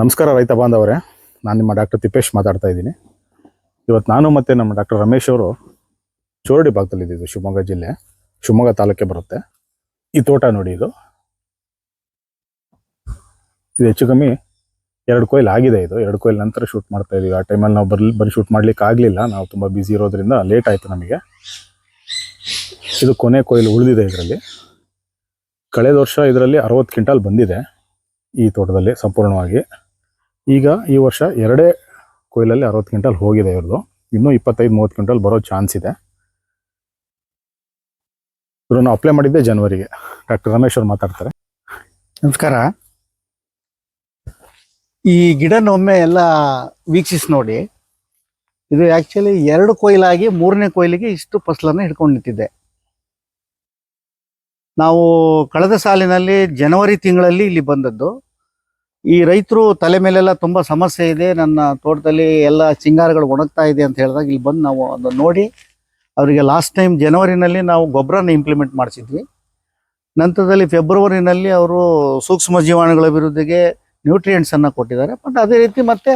ನಮಸ್ಕಾರ ರೈತ ಬಾಂಧವರೇ. ನಾನು ನಿಮ್ಮ ಡಾಕ್ಟರ್ ತಿಪ್ಪೇಶ್ ಮಾತಾಡ್ತಾ ಇದ್ದೀನಿ. ಇವತ್ತು ನಾನು ಮತ್ತು ನಮ್ಮ ಡಾಕ್ಟರ್ ರಮೇಶ್ ಅವರು ಚೋರಡಿ ಭಾಗದಲ್ಲಿದ್ದೀವಿ ಶಿವಮೊಗ್ಗ ಜಿಲ್ಲೆ. ಶಿವಮೊಗ್ಗ ತಾಲೂಕೆ ಬರುತ್ತೆ. ಈ ತೋಟ ನೋಡಿ ಇದು. ಇದು ಹೆಚ್ಚು ಕಮ್ಮಿ ಎರಡು ಕೊಯ್ಲು ಆಗಿದೆ ಇದು. ಎರಡು ಕೊಯ್ಲು ನಂತರ ಶೂಟ್ ಮಾಡ್ತಾ ಇದೀವಿ ಆ ಟೈಮಲ್ಲಿ ನಾವು ಬರ್ಲಿ ಬರೀ ಶೂಟ್ ಮಾಡ್ಲಿಕ್ಕೆ ಆಗಲಿಲ್ಲ. ನಾವು ತುಂಬ ಬ್ಯುಸಿ ಇರೋದ್ರಿಂದ ಲೇಟ್ ಆಯಿತು ನಮಗೆ. ಇದು ಕೊನೆ ಕೊಯ್ಲು ಉಳಿದಿದೆ ಇದರಲ್ಲಿ. ಕಳೆದ ವರ್ಷ ಇದರಲ್ಲಿ ಅರವತ್ತು ಕ್ವಿಂಟಾಲ್ ಬಂದಿದೆ ಈ ತೋಟದಲ್ಲಿ ಸಂಪೂರ್ಣವಾಗಿ. ಈಗ ಈ ವರ್ಷ ಎರಡೇ ಕೊಯ್ಲಲ್ಲಿ ಅರವತ್ತು ಕ್ವಿಂಟಲ್ ಹೋಗಿದೆ ಇವ್ರದ್ದು. ಇನ್ನೂ ಇಪ್ಪತ್ತೈದು, ಮೂವತ್ತು ಕ್ವಿಂಟಲ್ ಬರೋ ಚಾನ್ಸ್ ಇದೆ. ಇವ್ರನ್ನ ಅಪ್ಲೈ ಮಾಡಿದ್ದೆ ಜನವರಿಗೆ ಡಾಕ್ಟರ್ ರಮೇಶ್ ಮಾತಾಡ್ತಾರೆ. ನಮಸ್ಕಾರ. ಈ ಗಿಡನ ಒಮ್ಮೆ ಎಲ್ಲ ವೀಕ್ಷಿಸಿ ನೋಡಿ. ಇದು ಆಕ್ಚುಲಿ ಎರಡು ಕೊಯ್ಲಾಗಿ ಮೂರನೇ ಕೊಯ್ಲಿಗೆ ಇಷ್ಟು ಫಸಲನ್ನು ಹಿಡ್ಕೊಂಡು ನಿಂತಿದೆ. ನಾವು ಕಳೆದ ಸಾಲಿನಲ್ಲಿ ಜನವರಿ ತಿಂಗಳಲ್ಲಿ ಇಲ್ಲಿ ಬಂದದ್ದು. ಈ ರೈತರು ತಲೆ ಮೇಲೆಲ್ಲ ತುಂಬ ಸಮಸ್ಯೆ ಇದೆ. ನನ್ನ ತೋಟದಲ್ಲಿ ಎಲ್ಲ ಚಿಂಗಾರಗಳು ಒಣಗ್ತಾ ಇದೆ ಅಂತ ಹೇಳಿದಾಗ ಇಲ್ಲಿ ಬಂದು ನಾವು ಅದನ್ನು ನೋಡಿ, ಅವರಿಗೆ ಲಾಸ್ಟ್ ಟೈಮ್ ಜನವರಿನಲ್ಲಿ ನಾವು ಗೊಬ್ಬರನ ಇಂಪ್ಲಿಮೆಂಟ್ ಮಾಡಿಸಿದ್ವಿ. ನಂತರದಲ್ಲಿ ಫೆಬ್ರವರಿನಲ್ಲಿ ಅವರು ಸೂಕ್ಷ್ಮ ಜೀವಾಣುಗಳ ವಿರುದ್ಧಿಗೆ ನ್ಯೂಟ್ರಿಯೆಂಟ್ಸ್ ಅನ್ನ ಕೊಟ್ಟಿದ್ದಾರೆ. ಬಟ್ ಅದೇ ರೀತಿ ಮತ್ತೆ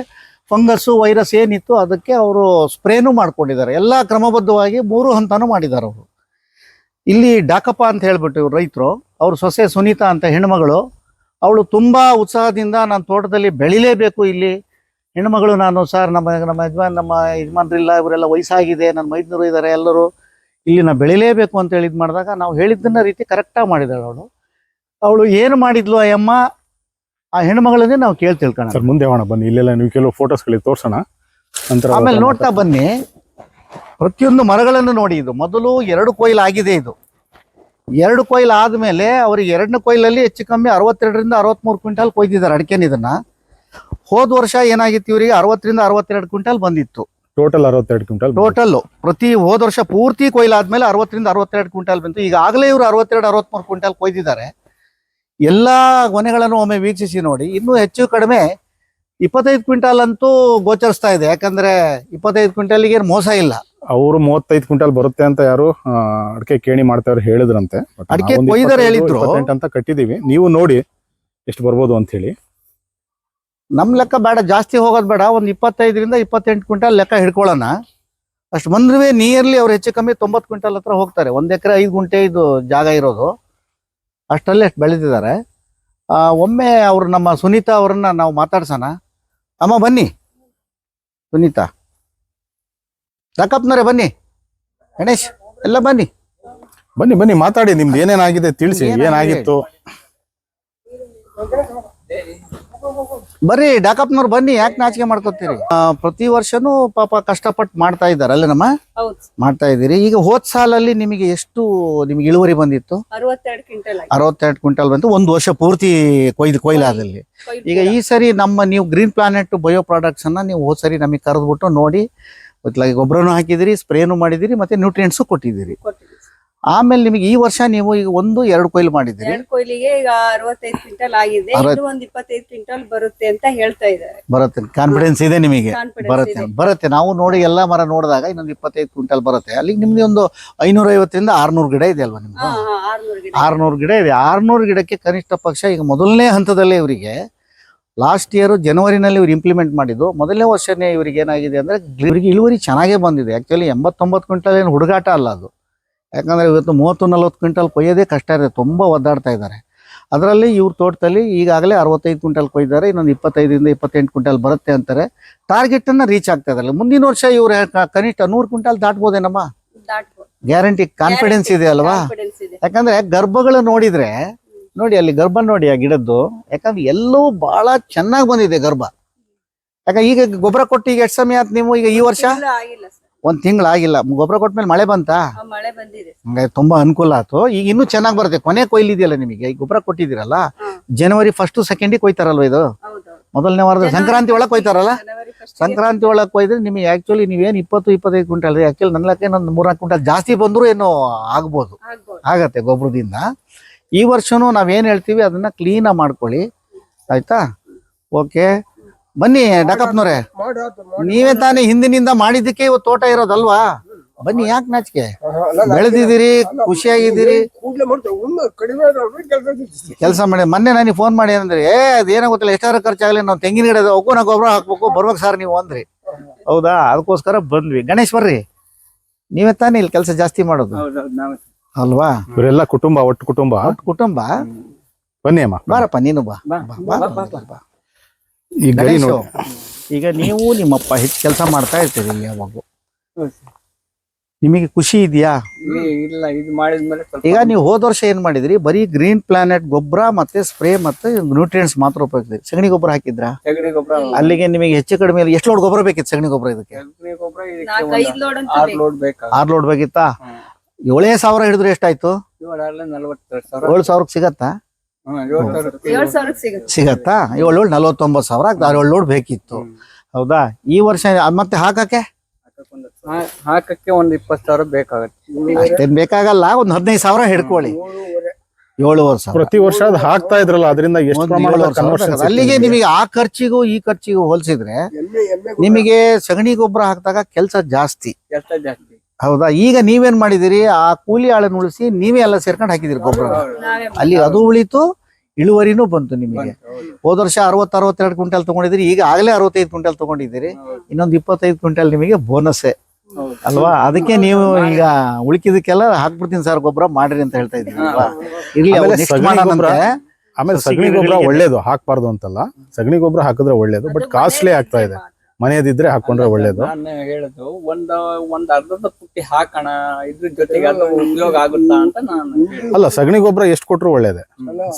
ಫಂಗಸ್ಸು ವೈರಸ್ ಏನಿತ್ತು ಅದಕ್ಕೆ ಅವರು ಸ್ಪ್ರೇನು ಮಾಡ್ಕೊಂಡಿದ್ದಾರೆ. ಎಲ್ಲ ಕ್ರಮಬದ್ಧವಾಗಿ ಮೂರು ಹಂತನೂ ಮಾಡಿದ್ದಾರೆ ಅವರು. ಇಲ್ಲಿ ಡಾಕಪ್ಪ ಅಂತ ಹೇಳ್ಬಿಟ್ಟು ರೈತರು, ಅವ್ರ ಸೊಸೆ ಸುನೀತಾ ಅಂತ ಹೆಣ್ಮಗಳು ಅವಳು ತುಂಬಾ ಉತ್ಸಾಹದಿಂದ ನಾನು ತೋಟದಲ್ಲಿ ಬೆಳಿಲೇಬೇಕು ಇಲ್ಲಿ. ಹೆಣ್ಮಗಳು ನಾನು ಸರ್ ನಮ್ಮ ನಮ್ಮ ಯಜಮಾನ್ ನಮ್ಮ ಯಜಮಾನ್ರಿಲ್ಲ ಇವರೆಲ್ಲ ವಯಸ್ಸಾಗಿದೆ ನನ್ನ ಮೈದ್ನರು ಇದ್ದಾರೆ ಎಲ್ಲರೂ ಇಲ್ಲಿ ನಾ ಬೆಳಿಲೇಬೇಕು ಅಂತ ಹೇಳಿದ್ ಇದು ಮಾಡಿದಾಗ ನಾವು ಹೇಳಿದ್ದನ್ನ ರೀತಿ ಕರೆಕ್ಟಾಗಿ ಮಾಡಿದಾಳೆ ಅವಳು. ಅವಳು ಏನು ಮಾಡಿದ್ಲು ಆ ಅಮ್ಮ ಆ ಹೆಣ್ಮಗಳನ್ನೇ ನಾವು ಕೇಳಿ ತಿಳ್ಕೊಳ್ಳೋಣ ಸರ್ ಮುಂದೆ ಹೋಣ ಬನ್ನಿ. ಇಲ್ಲೆಲ್ಲ ನೀವು ಕೆಲವು ಫೋಟೋಸ್ಗಳಿಗೆ ತೋರ್ಸೋಣ. ನಂತರ ಆಮೇಲೆ ನೋಡ್ತಾ ಬನ್ನಿ. ಪ್ರತಿಯೊಂದು ಮರಗಳನ್ನು ನೋಡಿ ಇದು. ಮೊದಲು ಎರಡು ಕೊಯ್ಲು ಆಗಿದೆ ಇದು. ಎರಡು ಕೊಯ್ಲು ಆದಮೇಲೆ ಅವ್ರಿಗೆ ಎರಡನೇ ಕೊಯ್ಲಲ್ಲಿ ಹೆಚ್ಚು ಕಮ್ಮಿ ಅರವತ್ತೆರಡರಿಂದ ಅರವತ್ಮೂರು ಕ್ವಿಂಟಲ್ ಕೊಯ್ದಿದ್ದಾರೆ ಅಡಿಕೆನ ಇದನ್ನ. ಹೋದ ವರ್ಷ ಏನಾಗಿತ್ತು ಇವರಿಗೆ? ಅರವತ್ತರಿಂದ ಅರವತ್ತೆರಡು ಕ್ವಿಂಟಲ್ ಬಂದಿತ್ತು. ಟೋಟಲ್ ಅರವತ್ತೆರಡು ಕ್ವಿಂಟಲ್ ಟೋಟಲ್ ಪ್ರತಿ ಹೋದ ವರ್ಷ ಪೂರ್ತಿ ಕೊಯ್ಲಾದ್ಮೇಲೆ ಅರವತ್ತರಿಂದ ಅರವತ್ತೆರಡು ಕ್ವಿಂಟಲ್ ಬಂತು. ಈಗಾಗಲೇ ಇವರು ಅರವತ್ತೆರಡು ಅರವತ್ಮೂರು ಕ್ವಿಂಟಲ್ ಕೊಯ್ದಿದ್ದಾರೆ. ಎಲ್ಲಾ ಗೊನೆಗಳನ್ನು ಒಮ್ಮೆ ವೀಕ್ಷಿಸಿ ನೋಡಿ. ಇನ್ನೂ ಹೆಚ್ಚು ಕಡಿಮೆ ಇಪ್ಪತ್ತೈದು ಕ್ವಿಂಟಾಲ್ ಅಂತೂ ಗೋಚರಿಸ್ತಾ ಇದೆ. ಯಾಕಂದ್ರೆ ಇಪ್ಪತ್ತೈದು ಕ್ವಿಂಟಲ್ಗೆ ಏನು ಮೋಸ ಇಲ್ಲ. ಅವರು ಮೂವತ್ತೈದು ಕ್ವಿಂಟಲ್ ಬರುತ್ತೆ ಅಂತ ಯಾರು ಅಡಿಕೆ ಕೇಣಿ ಮಾಡ್ತಾರೆ ಹೇಳಿದ್ರಂತೆ. ಅಡಿಕೆ ಹೇಳಿದ್ರು. ಅಂತ ಕಟ್ಟಿದೀವಿ. ನೀವು ನೋಡಿ ಎಷ್ಟು ಬರ್ಬೋದು ಅಂತ ಹೇಳಿ. ನಮ್ ಲೆಕ್ಕ ಬೇಡ ಜಾಸ್ತಿ ಹೋಗೋದು ಬೇಡ. ಒಂದು ಇಪ್ಪತ್ತೈದರಿಂದ ಇಪ್ಪತ್ತೆಂಟು ಕ್ವಿಂಟಲ್ ಲೆಕ್ಕ ಹಿಡ್ಕೊಳ್ಳೋಣ. ಅಷ್ಟು ಬಂದ್ರೂ ನಿಯರ್ಲಿ ಅವ್ರು ಹೆಚ್ಚು ಕಮ್ಮಿ ತೊಂಬತ್ತು ಕ್ವಿಂಟಲ್ ಹತ್ರ ಹೋಗ್ತಾರೆ. ಒಂದ್ ಎಕರೆ ಐದು ಗುಂಟೆ ಇದು ಜಾಗ ಇರೋದು. ಅಷ್ಟರಲ್ಲಿ ಅಷ್ಟು ಬೆಳೆದಿದ್ದಾರೆ. ಆ, ಒಮ್ಮೆ ಅವ್ರು ನಮ್ಮ ಸುನೀತಾ ಅವ್ರನ್ನ ನಾವು ಮಾತಾಡ್ಸೋಣ. ಅಮ್ಮ ಬನ್ನಿ. ಸುನೀತಾ. ದಕ್ಕಪ್ಪನವ್ರೆ ಬನ್ನಿ. ಗಣೇಶ್ ಎಲ್ಲ ಬನ್ನಿ. ಬನ್ನಿ ಬನ್ನಿ ಮಾತಾಡಿ. ನಿಮ್ದು ಏನೇನಾಗಿದೆ ತಿಳಿಸಿ? ಏನಾಗಿತ್ತು? ಬರ್ರಿ ಡಾಕಪ್ನವ್ರು ಬನ್ನಿ ಯಾಕೆ ನಾಚಿಕೆ ಮಾಡ್ಕೊತೀರಿ? ಪ್ರತಿ ವರ್ಷನೂ ಪಾಪ ಕಷ್ಟಪಟ್ಟು ಮಾಡ್ತಾ ಇದ್ದಾರೆ ಅಲ್ಲ ನಮ್ಮ? ಹೌದು. ಮಾಡ್ತಾ ಇದ್ದೀರಿ. ಈಗ ಹೋದ್ ಸಾಲಲ್ಲಿ ನಿಮಗೆ ಎಷ್ಟು ನಿಮಗೆ ಇಳುವರಿ ಬಂದಿತ್ತು? ಅರವತ್ತೆರಡು ಕ್ವಿಂಟಲ್ ಬಂತು ಒಂದು ವರ್ಷ ಪೂರ್ತಿ ಕೊಯ್ದು ಕೊಯ್ಲಾದಲ್ಲಿ. ಕೊಯ್ಲು ಈಗ ಈ ಸರಿ ನಮ್ಮ ನೀವು ಗ್ರೀನ್ ಪ್ಲಾನೆಟ್ ಬಯೋ ಪ್ರಾಡಕ್ಟ್ಸ್ ಅನ್ನ ನೀವು ಹೋದ್ ಸರಿ ನಮಗೆ ಕರೆದ್ಬಿಟ್ಟು ನೋಡಿ ಗೊಬ್ಬರನು ಹಾಕಿದಿರಿ ಸ್ಪ್ರೇನು ಮಾಡಿದಿರಿ ಮತ್ತೆ ನ್ಯೂಟ್ರಿಯೆಂಟ್ಸು ಕೊಟ್ಟಿದ್ದೀರಿ. ಆಮೇಲೆ ನಿಮಗೆ ಈ ವರ್ಷ ನೀವು ಈಗ ಒಂದು ಎರಡು ಕೊಯ್ಲು ಮಾಡಿದ್ದೀರಿ? ಎರಡು ಕೊಯ್ಲಿಗೆ ಈಗ ಅರವತ್ತೈದು ಕ್ವಿಂಟಲ್ ಆಗಿದೆ. ಇನ್ನೂ ಒಂದ್ ಇಪ್ಪತ್ತೈದು ಕ್ವಿಂಟಲ್ ಬರುತ್ತೆ ಅಂತ ಹೇಳ್ತಾ ಇದ್ದಾರೆ. ಬರುತ್ತೆ. ಕಾನ್ಫಿಡೆನ್ಸ್ ಇದೆ ನಿಮಗೆ? Confidence ಬರುತ್ತೆ. ಬರುತ್ತೆ. ನಾವು ನೋಡಿ ಎಲ್ಲಾ ಮರ ನೋಡಿದಾಗ ಇನ್ನೊಂದು ಇಪ್ಪತ್ತೈದು ಕ್ವಿಂಟಲ್ ಬರುತ್ತೆ. ಅಲ್ಲಿ ನಿಮ್ಗೆ ಒಂದು ಐನೂರ ಐವತ್ತರಿಂದ ಆರ್ನೂರು ಗಿಡ ಇದೆ ಅಲ್ವಾ ನಿಮ್ಗೆ ಹಾ ಹಾ ಆರ್ನೂರು ಗಿಡ ಆರ್ನೂರು ಗಿಡ ಇದೆ. ಆರ್ನೂರು ಗಿಡಕ್ಕೆ ಕನಿಷ್ಠ ಪಕ್ಷ ಈಗ ಮೊದಲನೇ ಹಂತದಲ್ಲೇ ಇವರಿಗೆ ಲಾಸ್ಟ್ ಇಯರ್ ಜನವರಿನಲ್ಲಿ ಇವ್ರು ಇಂಪ್ಲಿಮೆಂಟ್ ಮಾಡಿದ್ದು. ಮೊದಲನೇ ವರ್ಷನೇ ಇವರಿಗೆ ಏನಾಗಿದೆ ಅಂದ್ರೆ ಇವರಿಗೆ ಇಳುವರಿ ಚೆನ್ನಾಗೇ ಬಂದಿದೆ. ಆಕ್ಚುಲಿ ಎಂಬತ್ತೊಂಬತ್ತು ಕ್ವಿಂಟಲ್ ಏನು ಹುಡುಗಾಟ ಅಲ್ಲ ಅದು. ಯಾಕಂದ್ರೆ ಇವತ್ತು ಮೂವತ್ತು ನಲ್ವತ್ತು ಕ್ವಿಂಟಲ್ ಕೊಯ್ಯೋದೇ ಕಷ್ಟ ಇದೆ ತುಂಬಾ ಒದ್ದಾಡ್ತಾ ಇದ್ದಾರೆ. ಅದರಲ್ಲಿ ಇವ್ರ ತೋಟದಲ್ಲಿ ಈಗಾಗಲೇ ಅರವತ್ತೈದು ಕ್ವಿಂಟಲ್ ಕೊಯ್ದಾರೆ ಇನ್ನೊಂದು ಇಪ್ಪತ್ತೈದರಿಂದ ಇಪ್ಪತ್ತೆಂಟು ಕ್ವಿಂಟಲ್ ಬರುತ್ತೆ ಅಂತಾರೆ. ಟಾರ್ಗೆಟ್ ಅನ್ನ ರೀಚ್ ಆಗ್ತಾ ಇದ್ದಾರೆ ಮುಂದಿನ ವರ್ಷ ಇವರು ಕನಿಷ್ಠ ನೂರು ಕ್ವಿಂಟಲ್ ದಾಟ್ಬೋದೇನಮ್ಮ? ದಾಟ್ಬೋದು. ಗ್ಯಾರಂಟಿ ಕಾನ್ಫಿಡೆನ್ಸ್ ಇದೆ ಅಲ್ವಾ? ಯಾಕಂದ್ರೆ ಗರ್ಭಗಳು ನೋಡಿದ್ರೆ ನೋಡಿ ಅಲ್ಲಿ ಗರ್ಭ ನೋಡಿ ಆ ಗಿಡದ್ದು ಯಾಕಂದ್ರೆ ಎಲ್ಲವೂ ಬಹಳ ಚೆನ್ನಾಗಿ ಬಂದಿದೆ ಗರ್ಭ. ಯಾಕಂದ್ರೆ ಈಗ ಗೊಬ್ಬರ ಕೊಟ್ಟು ಈಗ ಎಷ್ಟು ಸಮಯ ಆಯ್ತು ನೀವು? ಈಗ ಈ ವರ್ಷ? ಒಂದ್ ತಿಂಗಳಾಗಿಲ್ಲ ಗೊಬ್ಬರ ಕೊಟ್ಮೇಲೆ ಮಳೆ ಬಂತಾ? ಮಳೆ ಬಂದಿದೆ. ಹಂಗಾಗಿ ತುಂಬಾ ಅನುಕೂಲ ಆಯ್ತು ಈಗ ಇನ್ನೂ ಚೆನ್ನಾಗಿ ಬರುತ್ತೆ. ಕೊನೆ ಕೊಯ್ಲಿದೆಯಲ್ಲ ನಿಮಗೆ? ಈ ಗೊಬ್ಬರ ಕೊಟ್ಟಿದ್ದೀರಲ್ಲ? ಜನವರಿ ಫಸ್ಟ್ ಸೆಕೆಂಡಿಗೆ ಕೊಯ್ತಾರಲ್ವ ಇದು? ಮೊದಲನೇ ವಾರದ ಸಂಕ್ರಾಂತಿ ಒಳಗೆ ಕೊಯ್ತಾರಲ್ಲ? ಸಂಕ್ರಾಂತಿ ಒಳಗೆ ಕೊಯ್ದ್ರೆ ನಿಮಗೆ ಆಕ್ಚುಲಿ ನೀವೇನು ಇಪ್ಪತ್ತು ಇಪ್ಪತ್ತೈದು ಕ್ವಿಂಟಲ್ ಆಕ್ಚುಲಿ ನನ್ನ ಲೆಕ್ಕ ಇನ್ನೊಂದು ಮೂರ್ನಾಲ್ಕು ಕ್ವಿಂಟಲ್ ಜಾಸ್ತಿ ಬಂದರೂ ಏನೋ ಆಗ್ಬೋದು. ಆಗ್ಬೋದು. ಆಗತ್ತೆ ಗೊಬ್ಬರದಿಂದ. ಈ ವರ್ಷನೂ ನಾವೇನು ಹೇಳ್ತೀವಿ ಅದನ್ನ ಕ್ಲೀನಾಗಿ ಮಾಡ್ಕೊಳ್ಳಿ. ಆಯ್ತಾ? ಓಕೆ ಬನ್ನಿ ಡಾಕಪ್ನವ್ರೆ. ನೀವೇ ತಾನೇ ಹಿಂದಿನಿಂದ ಮಾಡಿದ್ದಕ್ಕೆ ಇವತ್ತು ತೋಟ ಇರೋದಲ್ವಾ? ಬನ್ನಿ ಯಾಕೆ ನಾಚಿಕೆ? ಬೆಳೆದಿದ್ದೀರಿ ಖುಷಿಯಾಗಿದ್ದೀರಿ. ಕೆಲಸ ಮಾಡಿ ಮೊನ್ನೆ ನನಗೆ ಫೋನ್ ಮಾಡಿ ಅಂದ್ರೆ ಏ ಅದೇನೋ ಗೊತ್ತಿಲ್ಲ ಎಷ್ಟಾರ ಖರ್ಚಾಗಲಿ ನಾವು ತೆಂಗಿನ ಗಿಡ ನಾವು ಗೊಬ್ಬರ ಹಾಕ್ಬೇಕು ಬರ್ಬೇಕು ಸರ್ ನೀವು ಅಂದ್ರಿ. ಹೌದಾ? ಅದಕ್ಕೋಸ್ಕರ ಬಂದ್ವಿ. ಗಣೇಶ್ ಬರ್ರಿ. ನೀವೇ ತಾನೇ ಇಲ್ಲಿ ಕೆಲಸ ಜಾಸ್ತಿ ಮಾಡೋದು. ಅಲ್ವಾ? ಇವರೆಲ್ಲ ಕುಟುಂಬ ಒಟ್ಟು ಕುಟುಂಬ? ಒಟ್ಟು ಕುಟುಂಬ? ಬನ್ನಿ ಅಮ್ಮ. ಬಾರಪ್ಪ ನೀನು ಬಾ ಬಾ, ಬಾ, ಬಾ, ಬಾ, ಬಾ. ಈ ಗರಿ ಗಣೇಶು, ನೋಡಿ. ಈಗ ನೀವು ನಿಮ್ಮಪ್ಪ ಹೆಚ್ಚು ಕೆಲಸ ಮಾಡ್ತಾ ಇರ್ತೀರಿ ಇಲ್ಲಿ ಯಾವಾಗ? ನಿಮಗೆ ಖುಷಿ ಇದೆಯಾ? ಇಲ್ಲ ಇದು ಮಾಡಿದ್ಮೇಲೆ ಸ್ವಲ್ಪ ಈಗ ನೀವು ಹೋದ ವರ್ಷ ಏನ್ ಮಾಡಿದ್ರಿ? ಬರೀ ಗ್ರೀನ್ ಪ್ಲಾನೆಟ್ ಗೊಬ್ಬರ ಮತ್ತೆ ಸ್ಪ್ರೇ ಮತ್ತೆ ನ್ಯೂಟ್ರಿಯೆಂಟ್ಸ್ ಮಾತ್ರ ಉಪಯೋಗಿಸಿದ್ರಿ ಸಗಣಿ ಗೊಬ್ಬರ ಹಾಕಿದ್ರಾ? ಸಗಣಿ ಗೊಬ್ಬರ ಅಲ್ಲಿಗೆ ನಿಮಗೆ ಹೆಚ್ಚು ಕಡಿಮೆ ಎಷ್ಟು ಲೋಡ್ ಗೊಬ್ಬರ ಬೇಕಿತ್ತು ಸಗಣಿ ಗೊಬ್ಬರ ಇದಕ್ಕೆ? ಸಗಣಿ ಗೊಬ್ಬರ ನಾಲ್ಕು ಲೋಡ್ ಅಂತ ಆರು ಬೇಕು. ಲೋಡ್ ಬೇಕಾಗ ಆರ್ ಲೋಡ್ ಬೇಕಿತ್ತಾ? ಏಳೇ ಸಾವಿರ ಹಿಡಿದ್ರೆ ಎಷ್ಟಾಯ್ತು? ಇವಾಗಲೇ ನಲ್ವತ್ತೆರಡು ಸಾವಿರ. ಏಳು ಸಾವಿರಕ್ಕೆ ಸಿಗತ್ತಾ? ಏಳು ಏಳ್ ಸಾವಿರಕ್ಕೆ ಸಿಗುತ್ತೆ. ಸಿಗತ್ತಾ? ಏಳು ನಲ್ವತ್ತೊಂಬತ್ತು ಸಾವಿರ ಆರು ಏಳು ಲೋಡ್ ಬೇಕಿತ್ತು. ಹೌದಾ? ಈ ವರ್ಷ ಮತ್ತೆ ಹಾಕಕ್ಕೆ? ಹಾಕಕ್ಕೆ ಒಂದ್ ಇಪ್ಪತ್ತು ಸಾವಿರ ಬೇಕಾಗತ್ತೆ. ಅಷ್ಟೇನ್ ಬೇಕಾಗಲ್ಲ. ಒಂದ್ ಹದಿನೈದು ಸಾವಿರ ಹಿಡ್ಕೊಳ್ಳಿ. ಏಳುವರೆ. ಸಾವಿರ. ಪ್ರತಿ ವರ್ಷ ಅದು ಹಾಕ್ತಾ ಇದ್ರಲ್ಲ ಅದರಿಂದ ಎಷ್ಟು. ಅಲ್ಲಿಗೆ ನಿಮಗೆ ಆ ಖರ್ಚಿಗೂ ಈ ಖರ್ಚಿಗೂ ಹೋಲಿಸಿದ್ರೆ ನಿಮಗೆ ಸಗಣಿ ಗೊಬ್ಬರ ಹಾಕಿದಾಗ ಕೆಲಸ ಜಾಸ್ತಿ. ಕೆಲಸ ಜಾಸ್ತಿ. ಹೌದಾ? ಈಗ ನೀವೇನ್ ಮಾಡಿದಿರಿ? ಆ ಕೂಲಿ ಆಳನ್ನು ಉಳಿಸಿ ನೀವೇ ಎಲ್ಲ ಸೇರ್ಕೊಂಡು ಹಾಕಿದಿರಿ ಗೊಬ್ಬರ. ಅಲ್ಲಿ ಅದು ಉಳಿತು ಇಳುವರಿನೂ ಬಂತು ನಿಮಗೆ. ಹೋದ. ವರ್ಷ ಅರವತ್ ಅರವತ್ತೆರಡು ಕ್ವಿಂಟಲ್ ತಗೊಂಡಿದ್ದೀರಿ ಈಗ ಆಗಲೇ ಅರವತ್ತೈದು ಕ್ವಿಂಟಲ್ ತಗೊಂಡಿದ್ದೀರಿ. ಇನ್ನೊಂದು ಇಪ್ಪತ್ತೈದು ಕ್ವಿಂಟಲ್ ನಿಮಗೆ ಬೋನಸ್ಸೇ. ಅಲ್ವಾ? ಅದಕ್ಕೆ ನೀವು ಈಗ ಉಳಿಕಿದಕ್ಕೆಲ್ಲ ಹಾಕ್ಬಿಡ್ತೀನಿ ಸರ್ ಗೊಬ್ಬರ ಮಾಡ್ರಿ ಅಂತ ಹೇಳ್ತಾ ಇದ್ದೀವಿ ಅಲ್ವಾ? ಇರ್ಲಿ ಆಮೇಲೆ ನೆಕ್ಸ್ಟ್ ಸಗಣಿ ಗೊಬ್ಬರ ಒಳ್ಳೇದು ಹಾಕ್ಬಾರ್ದು ಅಂತಲ್ಲ. ಸಗಣಿ ಗೊಬ್ಬರ ಹಾಕಿದ್ರೆ ಒಳ್ಳೇದು ಬಟ್ ಕಾಸ್ಟ್ಲಿ ಆಗ್ತಾ ಇದೆ. ಮನೆಯದಿದ್ರೆ ಹಾಕೊಂಡ್ರೆ ಒಳ್ಳೇದು. ನಾನು ಹೇಳುದು ಒಂದ್ ಒಂದ್ ಅರ್ಧದ ಪುಟ್ಟಿ ಹಾಕೋಣ ಇದ್ರ ಜೊತೆಗೆ ಅದು ಉಪಯೋಗ ಆಗುತ್ತಾ ಅಂತ ನಾನು ಅಲ್ಲ ಸಗಣಿ ಗೊಬ್ಬರ ಎಷ್ಟು ಕೊಟ್ರು ಒಳ್ಳೇದೆ.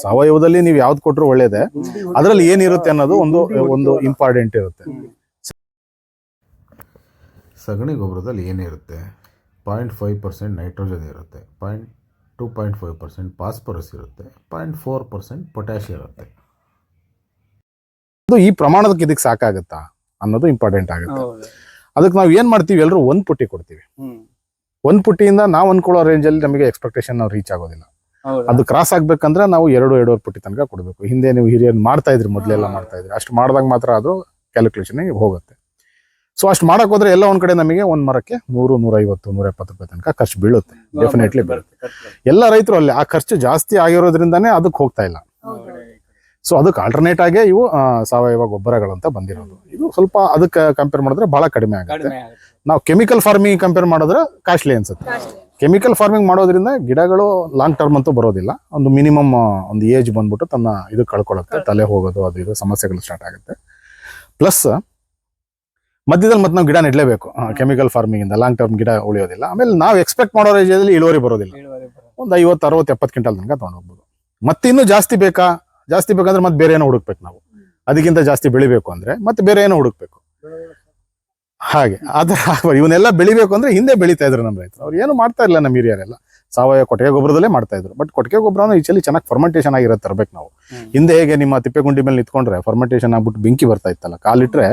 ಸಾವಯವದಲ್ಲಿ ನೀವು ಯಾವ್ದು ಕೊಟ್ರು ಒಳ್ಳೇದೆ. ಅದ್ರಲ್ಲಿ ಏನಿರುತ್ತೆ ಅನ್ನೋದು ಒಂದು ಒಂದು ಇಂಪಾರ್ಟೆಂಟ್ ಇರುತ್ತೆ. ಸಗಣಿ ಗೊಬ್ಬರದಲ್ಲಿ ಏನಿರುತ್ತೆ? ಪಾಯಿಂಟ್ ಫೈವ್ ಪರ್ಸೆಂಟ್ ನೈಟ್ರೋಜನ್ ಇರುತ್ತೆ point two point five percent phosphorus ಇರುತ್ತೆ ಪಾಯಿಂಟ್ ಫೋರ್ ಪರ್ಸೆಂಟ್ ಪೊಟ್ಯಾಶ್ ಇರುತ್ತೆ. ಅದು ಈ ಪ್ರಮಾಣದಕ್ಕೆ ಇದಕ್ಕೆ ಸಾಕಾಗುತ್ತಾ? ಅನ್ನೋದು ಇಂಪಾರ್ಟೆಂಟ್ ಆಗುತ್ತೆ. ಅದಕ್ಕೆ ನಾವು ಏನ್ ಮಾಡ್ತೀವಿ? ಎಲ್ಲರೂ ಒಂದ್ ಪುಟ್ಟಿ ಕೊಡ್ತೀವಿ. ಒಂದ್ ಪುಟ್ಟಿಯಿಂದ ನಾವು ಅನ್ಕೊಳ್ಳೋ ರೇಂಜ್ ಅಲ್ಲಿ ನಮಗೆ ಎಕ್ಸ್ಪೆಕ್ಟೇಷನ್ ನಾವು ರೀಚ್ ಆಗೋದಿಲ್ಲ. ಅದು ಕ್ರಾಸ್ ಆಗ್ಬೇಕಂದ್ರೆ ನಾವು ಎರಡು ಎರಡೂವರೆ ಪುಟ್ಟಿ ತನಕ ಕೊಡಬೇಕು. ಹಿಂದೆ ನೀವು ಹಿರಿಯರು ಮಾಡ್ತಾ ಇದ್ರಿ ಮೊದಲೆಲ್ಲ ಮಾಡ್ತಾ ಇದ್ರಿ. ಅಷ್ಟು ಮಾಡಿದಾಗ ಮಾತ್ರ ಅದು ಕ್ಯಾಲ್ಕುಲೇಷನ್ ಹೋಗುತ್ತೆ. ಸೊ ಅಷ್ಟು ಮಾಡಕ್ ಹೋದ್ರೆ ಎಲ್ಲ ಒಂದ್ ಕಡೆ ನಮಗೆ ಒಂದ್ ಮರಕ್ಕೆ ನೂರು ನೂರೈವತ್ತು ನೂರ ಎಪ್ಪತ್ತು ರೂಪಾಯಿ ತನಕ ಖರ್ಚು ಬೀಳುತ್ತೆ. ಡೆಫಿನೆಟ್ಲಿ ಬರುತ್ತೆ ಎಲ್ಲ ರೈತರು ಅಲ್ಲಿ ಆ ಖರ್ಚು ಜಾಸ್ತಿ ಆಗಿರೋದ್ರಿಂದಾನೇ ಅದಕ್ಕೆ ಹೋಗ್ತಾ ಇಲ್ಲ. ಸೊ ಅದಕ್ಕೆ ಆಲ್ಟರ್ನೇಟ್ ಆಗೇ ಇವು ಸಾವಯವ ಸಾವಯವ ಗೊಬ್ಬರಗಳಂತ ಬಂದಿರೋದು. ಇದು ಸ್ವಲ್ಪ ಅದಕ್ಕೆ ಕಂಪೇರ್ ಮಾಡಿದ್ರೆ ಬಹಳ ಕಡಿಮೆ ಆಗುತ್ತೆ. ನಾವು ಕೆಮಿಕಲ್ ಫಾರ್ಮಿಂಗ್ ಕಂಪೇರ್ ಮಾಡಿದ್ರೆ ಕಾಸ್ಟ್ಲಿ ಅನ್ಸುತ್ತೆ. ಕೆಮಿಕಲ್ ಫಾರ್ಮಿಂಗ್ ಮಾಡೋದ್ರಿಂದ ಗಿಡಗಳು ಲಾಂಗ್ ಟರ್ಮ್ ಅಂತೂ ಬರೋದಿಲ್ಲ. ಒಂದು ಮಿನಿಮಮ್ ಒಂದು ಏಜ್ ಬಂದ್ಬಿಟ್ಟು ತನ್ನ ಇದು ಕಳ್ಕೊಳ್ಳುತ್ತೆ ತಲೆ ಹೋಗೋದು ಅದು ಇದು ಸಮಸ್ಯೆಗಳು ಸ್ಟಾರ್ಟ್ ಆಗುತ್ತೆ. ಪ್ಲಸ್ ಮಧ್ಯದಲ್ಲಿ ಮತ್ತೆ ನಾವು ಗಿಡ ನೆಡಲೇಬೇಕು. ಕೆಮಿಕಲ್ ಫಾರ್ಮಿಂಗ್ ಇಂದ ಲಾಂಗ್ ಟರ್ಮ್ ಗಿಡ ಉಳಿಯೋದಿಲ್ಲ. ಆಮೇಲೆ ನಾವು ಎಕ್ಸ್ಪೆಕ್ಟ್ ಮಾಡೋ ರೇಜಲ್ಲಿ ಇಳುವರಿ ಬರೋದಿಲ್ಲ. ಒಂದು ಐವತ್ತು ಅರವತ್ತು ಎಪ್ಪತ್ತು ಕ್ವಿಂಟಲ್ ತನಕ ತೊಗೊಂಡೋಗ್ಬೋದು ಹೋಗ್ಬೋದು. ಮತ್ತೆ ಇನ್ನೂ ಜಾಸ್ತಿ ಬೇಕಾ? ಜಾಸ್ತಿ ಬೇಕಂದ್ರೆ ಮತ್ತೆ ಬೇರೆ ಏನೋ ಹುಡುಕ್ಬೇಕು ನಾವು. ಅದಕ್ಕಿಂತ ಜಾಸ್ತಿ ಬೆಳಿಬೇಕು ಅಂದ್ರೆ ಮತ್ತೆ ಬೇರೆ ಏನೋ ಹುಡುಕ್ಬೇಕು. ಹಾಗೆ ಆತರ ಇವನ್ನೆಲ್ಲ ಬೆಳಿಬೇಕು ಅಂದ್ರೆ ಹಿಂದೆ ಬೆಳಿತಾ ಇದ್ರು ನಮ್ಮ ರೈತರು. ಅವ್ರು ಏನು ಮಾಡ್ತಾ ಇಲ್ಲ ನಮ್ಮ ಹಿರಿಯರೆಲ್ಲ. ಸಾವಯವ ಕೊಟ್ಟಿಗೆ ಗೊಬ್ಬರದಲ್ಲೇ ಮಾಡ್ತಾ ಇದ್ರು. ಬಟ್ ಕೊಟ್ಟಿಗೆ ಗೊಬ್ಬರನ ಈಚಲಿ ಚೆನ್ನಾಗಿ ಫರ್ಮೆಂಟೇಷನ್ ಆಗಿರೋ ತರಬೇಕು ನಾವು. ಹಿಂದೆ ಹೇಗೆ ನಿಮ್ಮ ತಿಪ್ಪೆಗುಂಡಿ ಮೇಲೆ ನಿಂತ್ಕೊಂಡ್ರೆ ಫರ್ಮೆಂಟೇಷನ್ ಆಗ್ಬಿಟ್ಟು ಬೆಂಕಿ ಬರ್ತಾ ಇತ್ತಲ್ಲ ಕಾಲಿಟ್ರೆ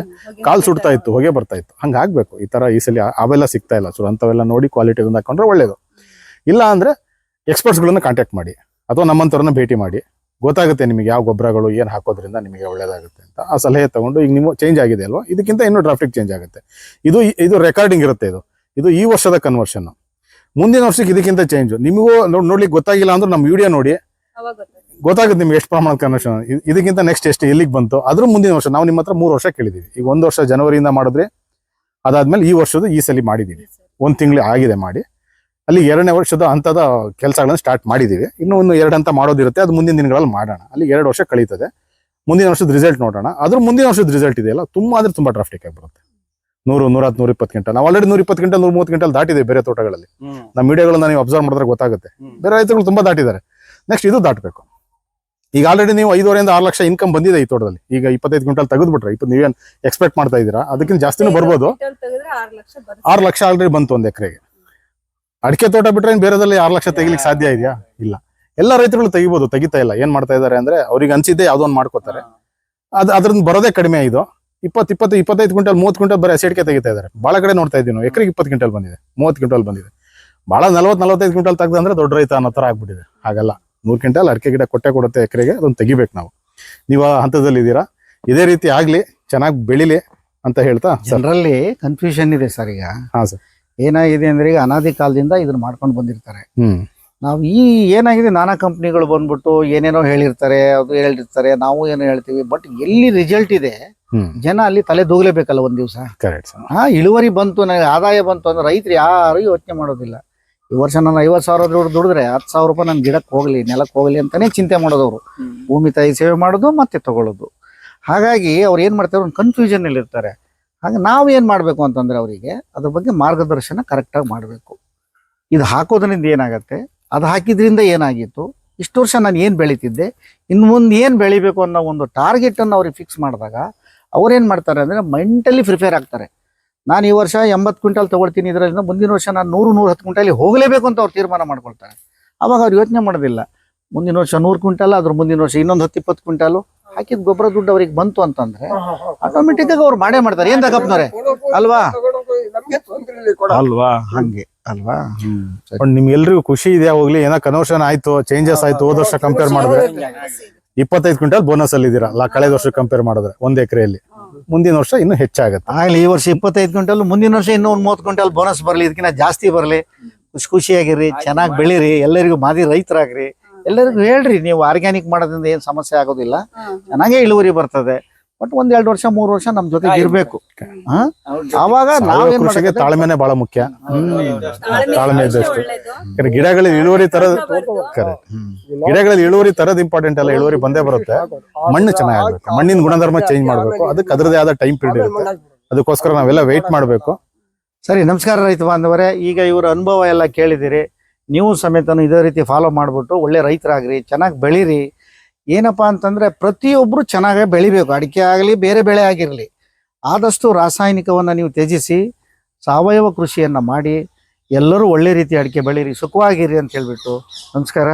ಕಾಲು ಸುಡ್ತಾ ಇತ್ತು. ಹೊಗೆ ಬರ್ತಾ ಇತ್ತು. ಹಂಗೆ ಆಗ್ಬೇಕು. ಈ ತರ ಈ ಸಲ ಅವೆಲ್ಲ ಸಿಗ್ತಾ ಇಲ್ಲ ಸೊ ಅಂತವೆಲ್ಲ ನೋಡಿ ಕ್ವಾಲಿಟಿ ಒಂದು ಹಾಕೊಂಡ್ರೆ ಒಳ್ಳೇದು. ಇಲ್ಲ ಅಂದ್ರೆ ಎಕ್ಸ್ಪರ್ಟ್ಸ್ಗಳನ್ನ ಕಾಂಟ್ಯಾಕ್ಟ್ ಮಾಡಿ. ಅಥವಾ ನಮ್ಮಂಥವ್ರನ್ನ ಭೇಟಿ ಮಾಡಿ. ಗೊತ್ತಾಗುತ್ತೆ ನಿಮಗೆ ಯಾವ ಗೊಬ್ಬರಗಳು ಏನು ಹಾಕೋದ್ರಿಂದ ನಿಮಗೆ ಒಳ್ಳೇದಾಗುತ್ತೆ ಅಂತ. ಆ ಸಲಹೆ ತಗೊಂಡು ಈಗ ನಿಮ್ಮ ಚೇಂಜ್ ಆಗಿದೆ ಅಲ್ವಾ? ಇದಕ್ಕಿಂತ ಇನ್ನೂ ಡ್ರಾಫ್ಟಿಕ್ ಚೇಂಜ್ ಆಗುತ್ತೆ. ಇದು ಇದು ರೆಕಾರ್ಡಿಂಗ್ ಇರುತ್ತೆ ಇದು. ಇದು ಈ ವರ್ಷದ ಕನ್ವರ್ಷನ್ ಮುಂದಿನ ವರ್ಷಕ್ಕೆ ಇದಕ್ಕಿಂತ ಚೇಂಜ್ ನಿಮಗೂ ನೋಡಿ ನೋಡ್ಲಿಕ್ಕೆ ಗೊತ್ತಾಗಿಲ್ಲ ಅಂದ್ರೆ ನಮ್ಮ ವಿಡಿಯೋ ನೋಡಿ. ಗೊತ್ತಾಗುತ್ತೆ. ನಿಮ್ಗೆ ಎಷ್ಟು ಪ್ರಮಾಣದ ಕನ್ವರ್ಷನ್ ಇದಕ್ಕಿಂತ ನೆಕ್ಸ್ಟ್ ಎಷ್ಟು ಎಲ್ಲಿಗೆ ಬಂತು. ಅದ್ರ ಮುಂದಿನ ವರ್ಷ ನಾವು ನಿಮ್ಮ ಹತ್ರ ಮೂರು ವರ್ಷ ಕೇಳಿದೀವಿ. ಈಗ ಒಂದು ವರ್ಷ ಜನವರಿಯಿಂದ ಮಾಡಿದ್ರೆ ಅದಾದ್ಮೇಲೆ ಈ ವರ್ಷದ ಈ ಸಲ ಮಾಡಿದ್ದೀವಿ ಒಂದು ತಿಂಗಳು ಆಗಿದೆ ಮಾಡಿ. ಅಲ್ಲಿ ಎರಡನೇ ವರ್ಷದ ಹಂತದ ಕೆಲಸಗಳನ್ನು ಸ್ಟಾರ್ಟ್ ಮಾಡಿದೀವಿ. ಇನ್ನು ಒಂದು ಎರಡು ಹಂತ ಮಾಡೋದಿರುತ್ತೆ ಅದು ಮುಂದಿನ ದಿನಗಳಲ್ಲಿ ಮಾಡೋಣ. ಅಲ್ಲಿ ಎರಡು ವರ್ಷ ಕಳೀತದೆ. ಮುಂದಿನ ವರ್ಷದ ರಿಸಲ್ಟ್ ನೋಡೋಣ. ಅದ್ರ ಮುಂದಿನ ವರ್ಷದ ರಿಸಲ್ಟ್ ಇದೆಯಲ್ಲ ತುಂಬಾ ಅಂದ್ರೆ ತುಂಬಾ ಟ್ರಾಫಿಕ್ ಆಗಿ ಬರುತ್ತೆ. ನೂರು ನೂರ ನೂರ ಇಪ್ಪತ್ತು ಗಂಟೆ ನಾವು ಆಲ್ರೆಡಿ ನೂರ ಇಪ್ಪತ್ತು ಗಂಟೆ ನೂರ ಮೂವತ್ತು ಗಂಟೆ ದಾಟಿದೆ ಬೇರೆ ತೋಟಗಳಲ್ಲಿ. ನಮ್ಮ ಮೀಡಿಯಾಗಳನ್ನ ನೀವು ಅಬ್ಸರ್ವ್ ಮಾಡಿದ್ರೆ ಗೊತ್ತಾಗುತ್ತೆ. ಬೇರೆ ರೈತರುಗಳು ತುಂಬಾ ದಾಟಿದ್ದಾರೆ. ನೆಕ್ಸ್ಟ್ ಇದು ದಾಟಬೇಕು. ಈಗ ಆಲ್ರೆಡಿ ನೀವು ಐದುವರೆಯಿಂದ ಆರು ಲಕ್ಷ ಇನ್ಕಮ್ ಬಂದಿದೆ ಈ ತೋಟದಲ್ಲಿ. ಈಗ ಇಪ್ಪತ್ತೈದು ಕ್ವಿಂಟಲ್ ತೆಗೆದ್ಬಿಟ್ರೆ ಇಪ್ಪ ನೀವೇನು ಎಕ್ಸ್ಪೆಕ್ಟ್ ಮಾಡ್ತಾ ಇದ್ದೀರಾ? ಅದಕ್ಕಿಂತ ಜಾಸ್ತಿನೂ ಬರ್ಬೋದು. ಕ್ವಿಂಟಲ್ ತೆಗೆದ್ರೆ ಆರು ಲಕ್ಷ ಬರುತ್ತೆ. ಆರು ಲಕ್ಷ ಆಲ್ರೆಡಿ ಬಂತು ಒಂದು ಎಕರೆಗೆ. ಅಡಿಕೆ ತೋಟ ಬಿಟ್ರೆ ಏನ್ ಬೇರೆದಲ್ಲಿ ಆರು ಲಕ್ಷ ತೆಗಿಲಿಕ್ಕೆ ಸಾಧ್ಯ ಇದೆಯಾ? ಇಲ್ಲ. ಎಲ್ಲ ರೈತರುಗಳು ತೆಗಿಬೋದು ತೆಗಿತಾ ಇಲ್ಲ. ಏನ್ ಮಾಡ್ತಾ ಇದಾರೆ ಅಂದ್ರೆ ಅವ್ರಿಗೆ ಅನ್ಸಿದ್ದೆ ಯಾವ್ದೋ ಒಂದು ಮಾಡ್ಕೋತಾರೆ. ಅದ್ ಅದ್ರಿಂದ ಬರೋದೇ ಕಡಿಮೆ ಇದು. ಇಪ್ಪತ್ತು ಇಪ್ಪತ್ತು ಇಪ್ಪತ್ತೈದು ಕ್ವಿಂಟಲ್ ಮೂವತ್ತು ಕ್ವಿಂಟಲ್ ಬರೀ ಅಸಿಡ್ಕೆ ತೆಗಿತಾ ಇದ್ದಾರೆ. ಬಹಳ ಕಡೆ ನೋಡ್ತಾ ಇದ್ದೀವಿ ನಾವು. ಎಕರೆಗೆ ಇಪ್ಪತ್ತು ಕ್ವಿಂಟಲ್ ಬಂದಿದೆ ಮೂವತ್ತು ಕ್ವಿಂಟಲ್ ಬಂದಿದೆ. ಬಹಳ ನಲವತ್ತು ನಲವತ್ತೈದು ಕ್ವಿಂಟಲ್ ತೆಗ್ದಂದ್ರೆ ದೊಡ್ಡ ರೈತ ಅನ್ನೋ ಥರ ಆಗ್ಬಿಟ್ಟಿದೆ. ಹಾಗಲ್ಲ. ನೂರು ಕ್ವಿಂಟಲ್ ಅಡಿಕೆ ಗಿಡ ಕೊಟ್ಟೆ ಕೊಡುತ್ತೆ ಎಕರೆಗೆ ಅದನ್ನ ತೆಗಿಬೇಕು ನಾವು. ನೀವು ಆ ಹಂತದಲ್ಲಿ ಇದ್ದೀರಾ? ಇದೇ ರೀತಿ ಆಗಲಿ ಚೆನ್ನಾಗಿ ಬೆಳಿಲಿ ಅಂತ ಹೇಳ್ತಾ ಜನರಲ್ಲಿ ಕನ್ಫ್ಯೂಷನ್ ಇದೆ ಸರ್ ಈಗ. ಹಾ ಸರ್. ಏನಾಗಿದೆ ಅಂದ್ರೆ ಈಗ ಅನಾದಿ ಕಾಲದಿಂದ ಇದನ್ನ ಮಾಡ್ಕೊಂಡು ಬಂದಿರ್ತಾರೆ. ನಾವು ಈ ಏನಾಗಿದೆ ನಾನಾ ಕಂಪ್ನಿಗಳು ಬಂದ್ಬಿಟ್ಟು ಏನೇನೋ ಹೇಳಿರ್ತಾರೆ ಅದು ಹೇಳಿರ್ತಾರೆ ನಾವು ಏನೋ ಹೇಳ್ತೀವಿ ಬಟ್ ಎಲ್ಲಿ ರಿಸಲ್ಟ್ ಇದೆ ಜನ ಅಲ್ಲಿ ತಲೆ ದೂಗಲೇಬೇಕಲ್ಲ ಒಂದ್ ದಿವಸ. Correct sir. ಹಾ ಇಳುವರಿ ಬಂತು ನನಗೆ ಆದಾಯ ಬಂತು ಅಂದ್ರೆ ರೈತರು ಯಾರು ಯೋಚನೆ ಮಾಡೋದಿಲ್ಲ. ಈ ವರ್ಷ ನಾನು ಐವತ್ತು ಸಾವಿರ ದುಡ್ಡು ದುಡಿದ್ರೆ ಹತ್ತು ಸಾವಿರ ರೂಪಾಯಿ ನನ್ನ ಗಿಡಕ್ಕೆ ಹೋಗ್ಲಿ ನೆಲಕ್ಕೆ ಹೋಗ್ಲಿ ಅಂತಾನೆ ಚಿಂತೆ ಮಾಡೋದವ್ರು. ಭೂಮಿ ತಾಯಿ ಸೇವೆ ಮಾಡೋದು ಮತ್ತೆ ತಗೊಳ್ಳೋದು. ಹಾಗಾಗಿ ಅವ್ರು ಏನ್ ಮಾಡ್ತಾರೆ ಒಂದು ಕನ್ಫ್ಯೂಷನ್ ಅಲ್ಲಿ ಇರ್ತಾರೆ ಹಾಗೆ ನಾವು ಏನು ಮಾಡಬೇಕು ಅಂತಂದ್ರೆ ಅವರಿಗೆ ಅದ್ರ ಬಗ್ಗೆ ಮಾರ್ಗದರ್ಶನ ಕರೆಕ್ಟಾಗಿ ಮಾಡಬೇಕು. ಇದು ಹಾಕೋದ್ರಿಂದ ಏನಾಗುತ್ತೆ? ಅದು ಹಾಕಿದ್ರಿಂದ ಏನಾಗಿತ್ತು? ಇಷ್ಟು ವರ್ಷ ನಾನು ಏನು ಬೆಳೀತಿದ್ದೆ? ಇನ್ನು ಮುಂದೆ ಏನು ಬೆಳಿಬೇಕು ಅನ್ನೋ ಒಂದು ಟಾರ್ಗೆಟನ್ನು ಅವ್ರಿಗೆ ಫಿಕ್ಸ್ ಮಾಡಿದಾಗ ಅವ್ರೇನು ಮಾಡ್ತಾರೆ ಅಂದರೆ ಮೆಂಟಲಿ ಪ್ರಿಪೇರ್ ಆಗ್ತಾರೆ. ನಾನು ಈ ವರ್ಷ ಎಂಬತ್ತು ಕ್ವಿಂಟಲ್ ತಗೊಳ್ತೀನಿ ಇದರಿಂದ ಮುಂದಿನ ವರ್ಷ ನಾನು ನೂರು ನೂರು ಹತ್ತು ಕ್ವಿಂಟಲ್ ಹೋಗಲೇಬೇಕು ಅಂತ ಅವ್ರು ತೀರ್ಮಾನ ಮಾಡ್ಕೊಳ್ತಾರೆ. ಅವಾಗ ಅವ್ರು ಯೋಚನೆ ಮಾಡೋದಿಲ್ಲ. ಮುಂದಿನ ವರ್ಷ ನೂರು ಕ್ವಿಂಟಲ್ ಅದ್ರ ಮುಂದಿನ ವರ್ಷ ಇನ್ನೊಂದು ಹತ್ತು, ಇಪ್ಪತ್ತು ಕ್ವಿಂಟಾಲು. ಹಾಕಿದ ಗೊಬ್ಬರ ದುಡ್ಡು ಅವ್ರಿಗೆ ಬಂತು ಅಂತಂದ್ರೆ ಆಟೋಮೆಟಿಕ್ ಆಗಿ ಅವ್ರು ಮಾಡೇ ಮಾಡ್ತಾರೆ. ಏನ್ ತಗಪ್ನವ್ರೆ ಅಲ್ವಾ? ನಮ್ಗೆ ತೊಂದ್ರೆ ಇಲ್ಲ ಕೊಡ. ಅಲ್ವಾ? ಹಂಗೆ. ಅಲ್ವಾ? ನಿಮ್ಗೆಲ್ರಿಗೂ ಖುಷಿ ಇದೆ ಹೋಗ್ಲಿ. ಏನೋ ಕನ್ವರ್ಷನ್ ಆಯ್ತು ಚೇಂಜಸ್ ಆಯ್ತು ಹೋದ ವರ್ಷ ಕಂಪೇರ್ ಮಾಡಿದ್ರೆ. ಇಪ್ಪತ್ತೈದು ಕ್ವಿಂಟಲ್ ಬೋನಸ್ ಅಲ್ಲಿ ಇದೀರಾ ಕಳೆದ ವರ್ಷ ಕಂಪೇರ್ ಮಾಡಿದ್ರೆ ಒಂದ್ ಎಕರೆಯಲ್ಲಿ. ಮುಂದಿನ ವರ್ಷ ಇನ್ನೂ ಹೆಚ್ಚಾಗತ್ತೆ. ಆಗ್ಲಿ ಈ ವರ್ಷ ಇಪ್ಪತ್ತೈದು ಕ್ವಿಂಟಲ್ ಮುಂದಿನ ವರ್ಷ ಇನ್ನೂ ಒಂದು ಮೂವತ್ತು ಕ್ವಿಂಟಲ್ ಬೋನಸ್ ಬರಲಿ ಇದಕ್ಕಿಂತ ಜಾಸ್ತಿ ಬರಲಿ. ಖುಷಿ ಖುಷಿಯಾಗಿರಿ ಚೆನ್ನಾಗಿ ಬೆಳೀರಿ ಎಲ್ಲರಿಗೂ ಮಾದಿ ರೈತರಾಗ್ರಿ. ಎಲ್ಲರಿಗೂ ಹೇಳ್ರಿ ನೀವು ಆರ್ಗ್ಯಾನಿಕ್ ಮಾಡೋದ್ರಿಂದ ಏನು ಸಮಸ್ಯೆ ಆಗೋದಿಲ್ಲ. ಚೆನ್ನಾಗೇ ಇಳುವರಿ ಬರ್ತದೆ. ಬಟ್ ಒಂದ್ ಎರಡು ವರ್ಷ ಮೂರು ವರ್ಷ ನಮ್ ಜೊತೆ ಇರ್ಬೇಕು. ಸಾವಯವ ನಾವೇನ್ ಕೃಷಿಗೆ ತಾಳ್ಮೆನೆ ಬಹಳ ಮುಖ್ಯ. ತಾಳ್ಮೆ ಇದ್ದಷ್ಟು. ಗಿಡಗಳಲ್ಲಿ ಇಳುವರಿ ತರದ ಗಿಡಗಳಲ್ಲಿ ಇಳುವರಿ ತರದ್ ಇಂಪಾರ್ಟೆಂಟ್ ಅಲ್ಲ ಇಳುವರಿ ಬಂದೇ ಬರುತ್ತೆ. ಮಣ್ಣು ಚೆನ್ನಾಗಿರ್ಬೇಕು ಮಣ್ಣಿನ ಗುಣಧರ್ಮ ಚೇಂಜ್ ಮಾಡ್ಬೇಕು. ಅದಕ್ಕೆ ಅದರದೇ ಆದ ಟೈಮ್ ಪೀರಿಯಡ್ ಇರುತ್ತೆ. ಅದಕ್ಕೋಸ್ಕರ ನಾವೆಲ್ಲ ವೆಯ್ಟ್ ಮಾಡ್ಬೇಕು. ಸರಿ ನಮಸ್ಕಾರ ರೈತ ಬಾಂಧವರೇ. ಈಗ ಇವರ ಅನುಭವ ಎಲ್ಲ ಕೇಳಿದಿರಿ. ನೀವು ಸಮೇತನು ಇದೇ ರೀತಿ ಫಾಲೋ ಮಾಡಿಬಿಟ್ಟು ಒಳ್ಳೆ ರೈತರಾಗ್ರಿ, ಚೆನ್ನಾಗಿ ಬೆಳೀರಿ. ಏನಪ್ಪಾ ಅಂತಂದ್ರೆ ಪ್ರತಿಯೊಬ್ಬರು ಚೆನ್ನಾಗೇ ಬೆಳಿಬೇಕು. ಅಡಿಕೆ ಆಗಲಿ, ಬೇರೆ ಬೆಳೆ ಆಗಿರಲಿ. ಆದಷ್ಟು ರಾಸಾಯನಿಕವನ್ನು ನೀವು ತ್ಯಜಿಸಿ, ಸಾವಯವ ಕೃಷಿಯನ್ನು ಮಾಡಿ, ಎಲ್ಲರೂ ಒಳ್ಳೆ ರೀತಿ ಅಡಿಕೆ ಬೆಳೀರಿ, ಸುಖವಾಗಿರಿ ಅಂತ ಹೇಳ್ಬಿಟ್ಟು ನಮಸ್ಕಾರ.